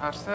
আসছে?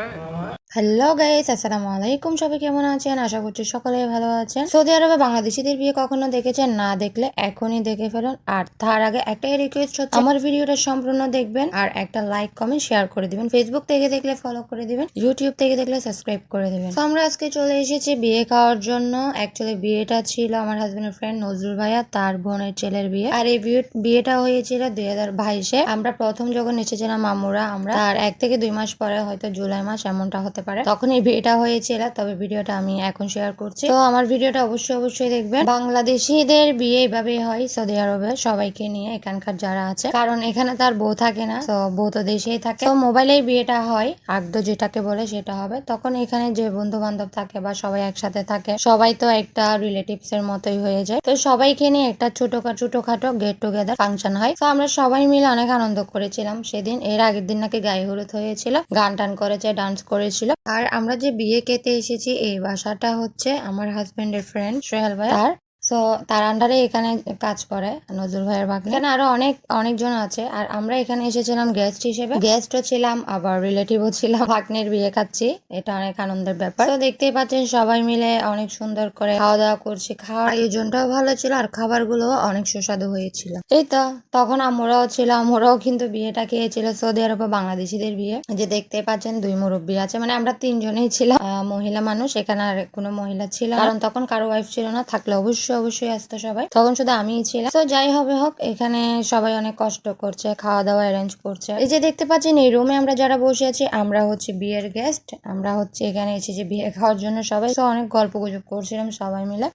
Hello guys আসসালামু আলাইকুম সবাই কেমন আছেন? আশা করছি সকলে ভালো আছেন। সৌদি আরবে বাংলাদেশিদের বিয়ে কখনো দেখেছেন? না দেখলে এখনই দেখে ফেলুন। আর তার আগে একটাই রিকোয়েস্ট হচ্ছে, আমার ভিডিওটা সম্পূর্ণ দেখবেন আর একটা লাইক কমেন্ট শেয়ার করে দিবেন। ফেসবুক থেকে দেখলে ফলো করে দিবেন ইউটিউব থেকে দেখলে সাবস্ক্রাইব করে দিবেন। তো আমরা আজকে চলে এসেছি বিয়ে খাওয়ার জন্য। অ্যাকচুয়ালি বিয়েটা ছিল আমার হাজবেন্ডের ফ্রেন্ড নজরুল ভাইয়া, তার বোনের ছেলের বিয়ে। আর এই বিয়ে বিয়েটা হয়েছিল দুই হাজার বাইশে। আমরা প্রথম যখন এসেছিলাম মামুরা, আমরা আর এক থেকে দুই মাস পরে, হয়তো জুলাই মাস, এমনটা হতে পারে। তখন এই বিয়েটা হয়েছিল তবে ভিডিওটা আমি এখন শেয়ার করছি। তো আমার ভিডিওটা অবশ্যই অবশ্যই দেখবেন। বাংলাদেশিদের বিয়ে এইভাবে হয় সৌদি আরবে, সবাইকে নিয়ে এখানকার যারা আছে। কারণ এখানে তার বউ থাকে না, তো বউ তো দেশেই থাকে। তো মোবাইলেই বিয়েটা হয় আগদ যেটাকে বলে সেটা হবে। তখন এখানে যে বন্ধু বান্ধব থাকে বা সবাই একসাথে থাকে, সবাই তো একটা রিলেটিভস এর মতোই হয়ে যায়। তো সবাইকে নিয়ে একটা ছোট ছোটখাটো গেট টুগেদার ফাংশন হয়। তো আমরা সবাই মিলে অনেক আনন্দ করেছিলাম। সেদিন, এর আগের দিন নাকি গায়ে হলুদ হয়েছিল। গান টান করেছে ডান্স করেছিল। আর আমরা যে বিয়ে কেতে এসেছি, এই বাসাটা হচ্ছে আমার হাজবেন্ডের ফ্রেন্ড সোহেল ভাই। তার তো তার আন্ডারে এখানে কাজ করে, নজরুল ভাইয়ের বাকি এখানে আরও অনেক, অনেকজন আছে। আর আমরা এখানে এসেছিলাম গেস্ট হিসেবে। গেস্টও ছিলাম, আবার রিলেটিভও ছিলাম। ভাগ্নের বিয়ে খাচ্ছি। এটা অনেক আনন্দের ব্যাপার। তো দেখতেই পাচ্ছেন সবাই মিলে অনেক সুন্দর করে খাওয়া দাওয়া করছি। খাওয়ার আয়োজনটাও ভালো ছিল আর খাবারগুলো অনেক সুস্বাদু হয়েছিল। এই তো, তখন আমরাও ছিলাম আমরাও কিন্তু বিয়েটা খেয়েছিল সৌদি আরবে বাংলাদেশিদের বিয়ে। যে দেখতে পাচ্ছেন দুই মুরব্বী আছে। মানে আমরা তিনজনেই ছিলাম। মহিলা মানুষ। এখানে আর কোনো মহিলা ছিল। কারণ তখন কারও ওয়াইফ ছিল না। থাকলে অবশ্যই অবশ্যই আসতো সবাই। তখন শুধু আমিই ছিলাম। তো যাই হবে হোক, এখানে সবাই অনেক কষ্ট করছে খাওয়া দাওয়া অ্যারেঞ্জ করছে। এই যে দেখতে পাচ্ছেন, এই রুমে আমরা যারা বসে আছি, আমরা হচ্ছে বিয়ের গেস্ট আমরা হচ্ছে এখানে এসেছি বিয়ে খাওয়ার জন্য সবাই। তো অনেক গল্প গুজব করছিলাম সবাই মিলে।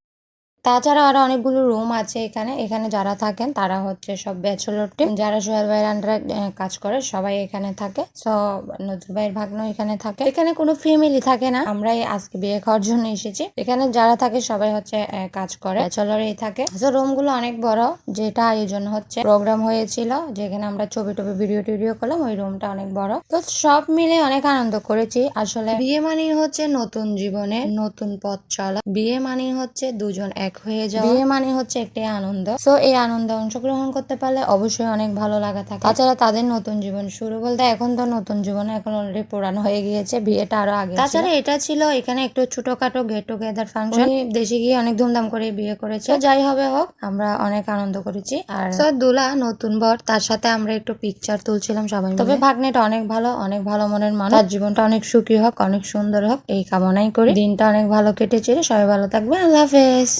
তাছাড়া আরও অনেকগুলো রুম আছে এখানে। এখানে যারা থাকেন, তারা হচ্ছে সব ব্যাচেলর টিম যারা সোহেল ভাইয়ের আন্ডারে কাজ করে, সবাই এখানে থাকে। সব নজরুল ভাইয়ের ভাগ্ন এখানে থাকে। এখানে কোনো ফ্যামিলি থাকে না। আমরাই আজকে বিয়ে খাওয়ার জন্য এসেছি। এখানে যারা থাকে, সবাই হচ্ছে কাজ করে। ব্যাচেলরই থাকে। তো রুমগুলো অনেক বড়, যেটা আয়োজন হচ্ছে। প্রোগ্রাম হয়েছিল, যেখানে আমরা ছবি টবি ভিডিও টিডিও করলাম। ওই রুমটা অনেক বড়। তো সব মিলে অনেক আনন্দ করেছি। আসলে বিয়ে মানেই হচ্ছে নতুন জীবনে নতুন পথ চলা। বিয়ে মানেই হচ্ছে দুজন এক হয়ে যাওয়া। বিয়ে মানে হচ্ছে একটি আনন্দ। তো এই আনন্দে অংশগ্রহণ করতে পারলে অবশ্যই অনেক ভালো লাগা থাকে। তাছাড়া তাদের নতুন জীবন শুরু বলতে এখন তো নতুন জীবন এখন অলরেডি পুরানো হয়ে গিয়েছে বিয়েটা আরও আগে তাছাড়া এটা ছিল এখানে একটু ছোটখাটো গেট টুগেদার ফাংশন দেশে গিয়ে অনেক ধুমধাম করে বিয়ে করেছে। যাই হবে হোক আমরা অনেক আনন্দ করেছি। আর তো দুলা নতুন বর তার সাথে আমরা একটু পিকচার তুলছিলাম সবাই তবে ভাগ্নেটা অনেক ভালো অনেক ভালো মনের মানুষ। তার জীবনটা অনেক সুখী হোক অনেক সুন্দর হোক এই কামনাই করি। দিনটা অনেক ভালো কেটেছে সবাই ভালো থাকবে আল্লাহ হাফেজ।